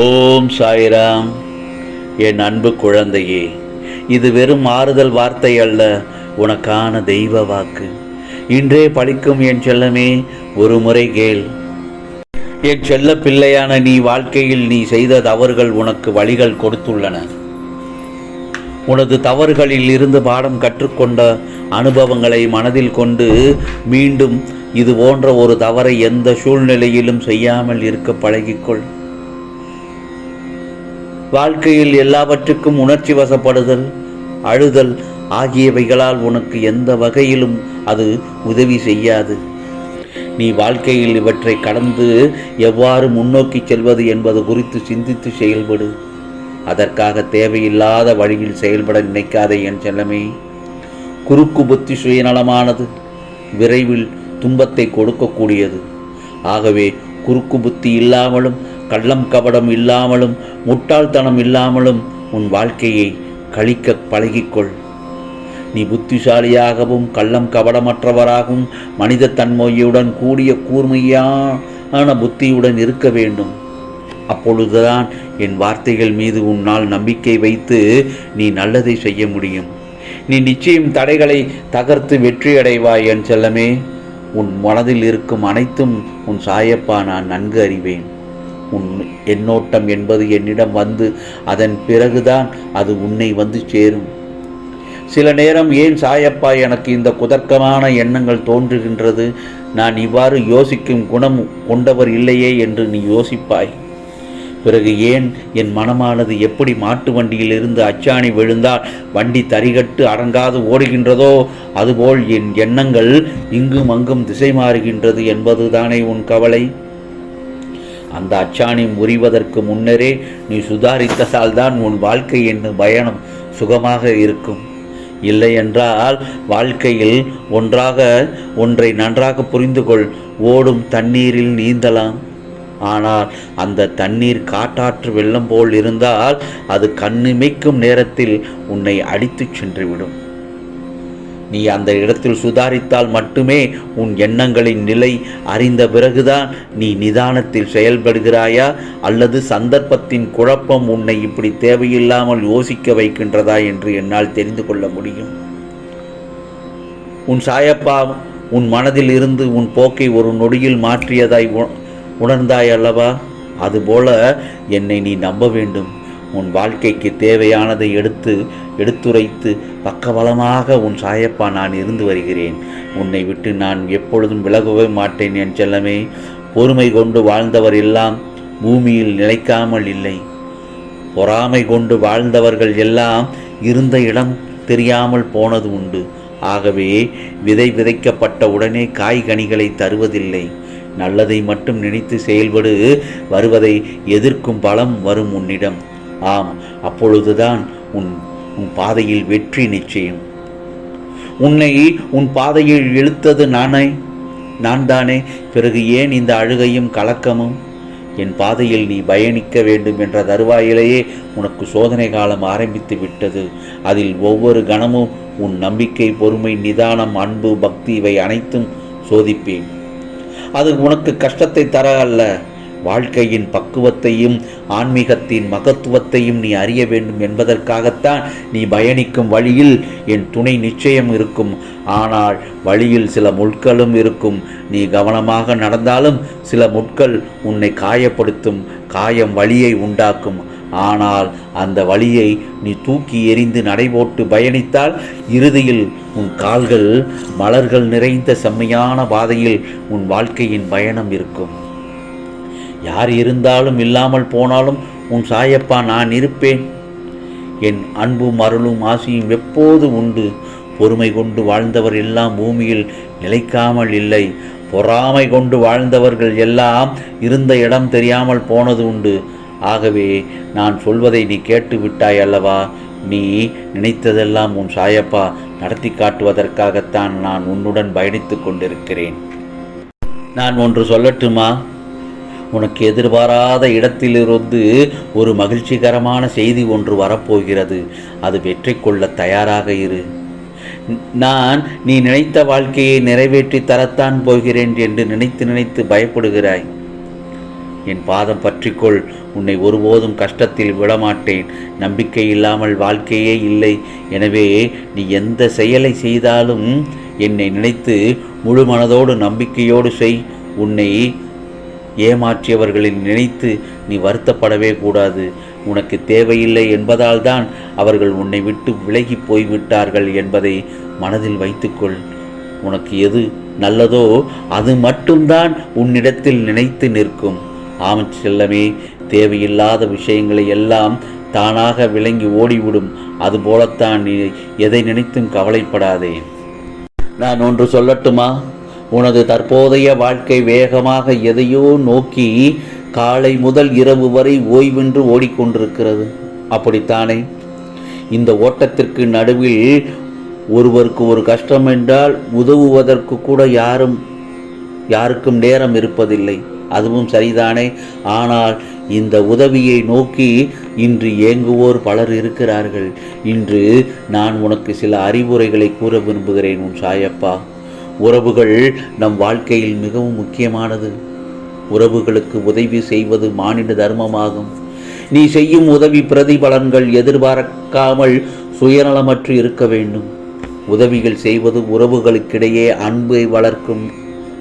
ஓம் சாய்ராம். என் அன்பு குழந்தையே இது வெறும் ஆறுதல் வார்த்தை அல்ல உனக்கான தெய்வ வாக்கு. இன்றே பழிக்கும் என் செல்லமே ஒரு முறை கேள். என் செல்ல பிள்ளையான நீ வாழ்க்கையில் நீ செய்த தவறுகள் உனக்கு வழிகள் கொடுத்துள்ளன. உனது தவறுகளில் இருந்து பாடம் கற்றுக்கொண்ட அனுபவங்களை மனதில் கொண்டு மீண்டும் இது போன்ற ஒரு தவறை எந்த சூழ்நிலையிலும் செய்யாமல் இருக்க பழகிக்கொள். வாழ்க்கையில் எல்லாவற்றுக்கும் உணர்ச்சி வசப்படுதல் அழுதல் ஆகியவைகளால் உனக்கு எந்த வகையிலும் அது உதவி செய்யாது. நீ வாழ்க்கையில் இவற்றை கடந்து எவ்வாறு முன்னோக்கி செல்வது என்பது குறித்து சிந்தித்து செயல்படு. அதற்காக தேவையில்லாத வழியில் செயல்பட நினைக்காதே என் செல்லமே. குறுக்கு புத்தி சுயநலமானது விரைவில் துன்பத்தை கொடுக்கக்கூடியது. ஆகவே குறுக்கு புத்தி இல்லாமலும் கள்ளம் கபடம் இல்லாமலும் முட்டாள்தனம் இல்லாமலும் உன் வாழ்க்கையை கழிக்க பழகிக்கொள். நீ புத்திசாலியாகவும் கள்ளம் கபடமற்றவராகவும் மனித தன்மையுடன் கூடிய கூர்மையான புத்தியுடன் இருக்க வேண்டும். அப்பொழுதுதான் என் வார்த்தைகள் மீது உன்னால் நம்பிக்கை வைத்து நீ நல்லதை செய்ய முடியும். நீ நிச்சயம் தடைகளை தகர்த்து வெற்றியடைவாய் என் செல்லமே. உன் மனதில் இருக்கும் அனைத்தும் உன் சாயப்பா நான் நன்கு அறிவேன். உன் எண்ணோட்டம் என்பது என்னிடம் வந்து அதன் பிறகுதான் அது உன்னை வந்து சேரும். சில நேரம் ஏன் சாயப்பா எனக்கு இந்த குதர்க்கமான எண்ணங்கள் தோன்றுகின்றது? நான் இவ்வாறு யோசிக்கும் குணம் கொண்டவர் இல்லையே என்று நீ யோசிப்பாய். பிறகு ஏன் என் மனமானது எப்படி மாட்டு வண்டியில் இருந்து அச்சாணி விழுந்தால் வண்டி தரிகட்டு அடங்காது ஓடுகின்றதோ? அதுபோல் என் எண்ணங்கள் இங்கும் அங்கும் திசை மாறுகின்றது என்பதுதானே உன் கவலை? அந்த அச்சாணி முறிவதற்கு முன்னரே நீ சுதாரித்தால்தான் உன் வாழ்க்கை என்னும் பயணம் சுகமாக இருக்கும். இல்லையென்றால் வாழ்க்கையில் ஒன்றாக ஒன்றை நன்றாக புரிந்து கொள் ஓடும் தண்ணீரில் நீந்தலாம். ஆனால் அந்த தண்ணீர் காட்டாற்று வெள்ளம் போல் இருந்தால் அது கண்ணிமைக்கும் நேரத்தில் உன்னை அடித்துச் சென்றுவிடும். நீ அந்த இடத்தில் சுதாரித்தால் மட்டுமே உன் எண்ணங்களின் நிலை அறிந்த பிறகுதான் நீ நிதானத்தில் செயல்படுகிறாயா? அல்லது சந்தர்ப்பத்தின் குழப்பம் உன்னை இப்படி தேவையில்லாமல் யோசிக்க வைக்கின்றதா என்று என்னால் தெரிந்து கொள்ள முடியும். உன் சாயப்பா உன் மனதில் இருந்து உன் போக்கை ஒரு நொடியில் மாற்றியதாய் உ- உணர்ந்தாய் அல்லவா? அதுபோல என்னை நீ நம்ப வேண்டும். உன் வாழ்க்கைக்கு தேவையானதை எடுத்து எடுத்துரைத்து பக்கபலமாக உன் சாயப்பா நான் இருந்து வருகிறேன். உன்னை விட்டு நான் எப்பொழுதும் விலகவே மாட்டேன் என் செல்லமே. பொறுமை கொண்டு வாழ்ந்தவர் எல்லாம் பூமியில் நிலைக்காமல் இல்லை. பொறாமை கொண்டு வாழ்ந்தவர்கள் எல்லாம் இருந்த இடம் தெரியாமல் போனது உண்டு. ஆகவே விதை விதைக்கப்பட்ட உடனே காய் கனிகளை தருவதில்லை. நல்லதை மட்டும் நினைத்து செயல்படு வருவதை எதிர்க்கும் பலம் வரும் உன்னிடம். ஆம் அப்பொழுதுதான் உன் உன் பாதையில் வெற்றி நிச்சயம். உன்னை உன் பாதையில் இழுத்தது நானே நான் தானே பிறகு ஏன் இந்த அழுகையும் கலக்கமும்? என் பாதையில் நீ பயணிக்க வேண்டும் என்ற தருவாயிலேயே உனக்கு சோதனை காலம் ஆரம்பித்து விட்டது. அதில் ஒவ்வொரு கணமும் உன் நம்பிக்கை பொறுமை நிதானம் அன்பு பக்தி இவை அனைத்தும் சோதிப்பேன். அது உனக்கு கஷ்டத்தை தர அல்ல. வாழ்க்கையின் பக்குவத்தையும் ஆன்மீகத்தின் மகத்துவத்தையும் நீ அறிய வேண்டும் என்பதற்காகத்தான் நீ பயணிக்கும் வழியில் என் துணை நிச்சயம் இருக்கும். ஆனால் வழியில் சில முட்களும் இருக்கும். நீ கவனமாக நடந்தாலும் சில முட்கள் உன்னை காயப்படுத்தும் காயம் வழியை உண்டாக்கும். ஆனால் அந்த வழியை நீ தூக்கி எறிந்து நடைபோட்டு பயணித்தால் இறுதியில் உன் கால்கள் மலர்கள் நிறைந்த செம்மையான பாதையில் உன் வாழ்க்கையின் பயணம் இருக்கும். யார் இருந்தாலும் இல்லாமல் போனாலும் உன் சாயப்பா நான் இருப்பேன். என் அன்பும் அருளும் ஆசியும் எப்போது உண்டு? பொறுமை கொண்டு வாழ்ந்தவர் எல்லாம் பூமியில் நிலைக்காமல் இல்லை. பொறாமை கொண்டு வாழ்ந்தவர்கள் எல்லாம் இருந்த இடம் தெரியாமல் போனது உண்டு. ஆகவே நான் சொல்வதை நீ கேட்டு விட்டாய் அல்லவா? நீ நினைத்ததெல்லாம் உன் சாயப்பா நடத்தி காட்டுவதற்காகத்தான் நான் உன்னுடன் பயணித்து கொண்டிருக்கிறேன். நான் ஒன்று சொல்லட்டுமா? உனக்கு எதிர்பாராத இடத்திலிருந்து ஒரு மகிழ்ச்சிகரமான செய்தி ஒன்று வரப்போகிறது. அது வெற்றி கொள்ள தயாராக இரு. நான் நீ நினைத்த வாழ்க்கையை நிறைவேற்றி தரத்தான் போகிறேன் என்று நினைத்து நினைத்து பயப்படுகிறாய். என் பாதம் பற்றிக்கொள். உன்னை ஒருபோதும் கஷ்டத்தில் விடமாட்டேன். நம்பிக்கை இல்லாமல் வாழ்க்கையே இல்லை. எனவே நீ எந்த செயலை செய்தாலும் என்னை நினைத்து முழு மனதோடு நம்பிக்கையோடு செய். உன்னை ஏமாற்றியவர்களை நினைத்து நீ வருத்தப்படவே கூடாது. உனக்கு தேவையில்லை என்பதால் தான் அவர்கள் உன்னை விட்டு விலகி போய்விட்டார்கள் என்பதை மனதில் வைத்துக்கொள். உனக்கு எது நல்லதோ அது மட்டும்தான் உன்னிடத்தில் நினைத்து நிற்கும். ஆம் செல்லமே தேவையில்லாத விஷயங்களை எல்லாம் தானாக விளங்கி ஓடிவிடும். அதுபோலத்தான் நீ எதை நினைத்தும் கவலைப்படாதே. நான் ஒன்று சொல்லட்டுமா? உனது தற்போதைய வாழ்க்கை வேகமாக எதையோ நோக்கி காலை முதல் இரவு வரை ஓய்வென்று ஓடிக்கொண்டிருக்கிறது. அப்படித்தானே? இந்த ஓட்டத்திற்கு நடுவில் ஒருவருக்கு ஒரு கஷ்டம் என்றால் உதவுவதற்கு கூட யாரும் யாருக்கும் நேரம் இருப்பதில்லை. அதுவும் சரிதானே? ஆனால் இந்த உதவியை நோக்கி இன்று ஏங்குவோர் பலர் இருக்கிறார்கள். இன்று நான் உனக்கு சில அறிவுரைகளை கூற விரும்புகிறேன் உன் சாயப்பா. உறவுகள் நம் வாழ்க்கையில் மிகவும் முக்கியமானது. உறவுகளுக்கு உதவி செய்வது மானிட தர்மமாகும். நீ செய்யும் உதவி பிரதிபலன்கள் எதிர்பார்க்காமல் சுயநலமற்று இருக்க வேண்டும். உதவிகள் செய்வது உறவுகளுக்கிடையே அன்பை வளர்க்கும்.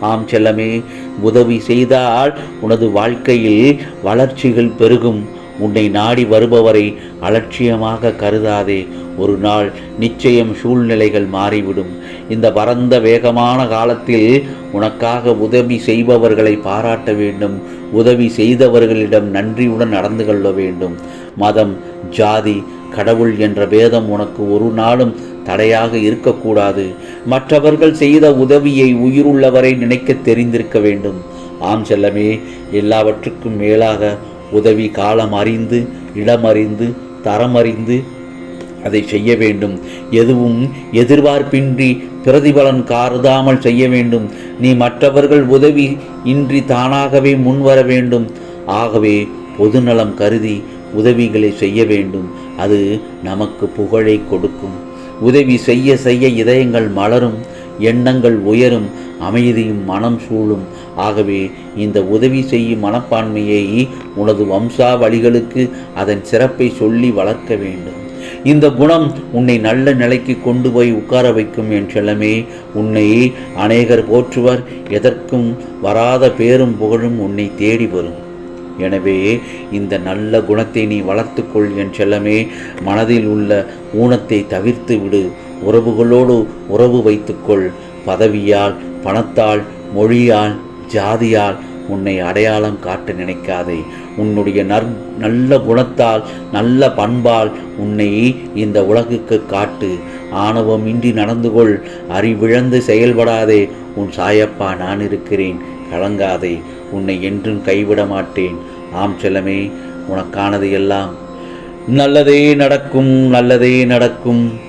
ஆம் செல்லமே உதவி செய்தால் உனது வாழ்க்கையில் வளர்ச்சிகள் பெருகும். உன்னை நாடி வருபவரை அலட்சியமாக கருதாதே. ஒரு நாள் நிச்சயம் சூழ்நிலைகள் மாறிவிடும். இந்த பரந்த வேகமான காலத்தில் உனக்காக உதவி செய்பவர்களை பாராட்ட வேண்டும். உதவி செய்தவர்களிடம் நன்றியுடன் நடந்து கொள்ள வேண்டும். மதம் ஜாதி கடவுள் என்ற வேதம் உனக்கு ஒரு நாளும் தடையாக இருக்கக்கூடாது. மற்றவர்கள் செய்த உதவியை உயிருள்ளவரை நினைக்க தெரிந்திருக்க வேண்டும். ஆம் செல்லமே எல்லாவற்றுக்கும் மேலாக உதவி காலம் அறிந்து இடம் அறிந்து தரம் அறிந்து அதை செய்ய வேண்டும். எதுவும் எதிர்பார்ப்பின்றி பிரதிபலன் காருதாமல் செய்ய வேண்டும். நீ மற்றவர்கள் உதவி இன்றி தானாகவே முன்வர வேண்டும். ஆகவே பொதுநலம் கருதி உதவிகளை செய்ய வேண்டும். அது நமக்கு புகழை கொடுக்கும். உதவி செய்ய செய்ய இதயங்கள் மலரும். எண்ணங்கள் உயரும் அமைதியும் மனம் சூழும். ஆகவே இந்த உதவி செய்யும் மனப்பான்மையை உனது வம்சாவளிகளுக்கு அதன் சிறப்பை சொல்லி வளர்க்க வேண்டும். இந்த குணம் உன்னை நல்ல நிலைக்கு கொண்டு போய் உட்கார வைக்கும் என் செல்லமே. உன்னை அநேகர் போற்றுவர் எதற்கும் வராத பேரும் புகழும் உன்னை தேடி வரும். எனவே இந்த நல்ல குணத்தை நீ வளர்த்துக்கொள் என் செல்லமே. மனதில் உள்ள ஊனத்தை தவிர்த்து விடு. உறவுகளோடு உறவு வைத்துக்கொள். பதவியால் பணத்தால் மொழியால் ஜாதியால் உன்னை அடையாளம் காட்ட நினைக்காதே. உன்னுடைய நற் நல்ல குணத்தால் நல்ல பண்பால் உன்னை இந்த உலகுக்கு காட்டு. ஆணவமின்றி நடந்து கொள் அறிவிழந்து செயல்படாதே. உன் சாயப்பா நான் இருக்கிறேன். கலங்காதே. உன்னை என்றும் கைவிட மாட்டேன். ஆம் செல்லமே உனக்கானது எல்லாம் நல்லதே நடக்கும் நல்லதே நடக்கும்.